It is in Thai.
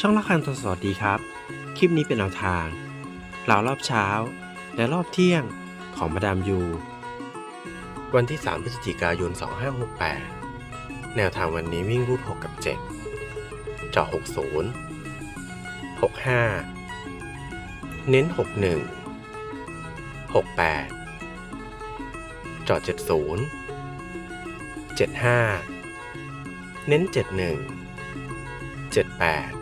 ช่องละคันทศสวัสดีครับ คลิปนี้เป็นแนวทางเหล่ารอบเช้า และรอบเที่ยงของมาดามยู วันที่ 3 พฤศจิกายน 2568 แนวทางวันนี้วิ่งรูด 6 กับ 7 เจาะ60 65 เน้น 61 68 เจาะ70 75 เน้น 71 78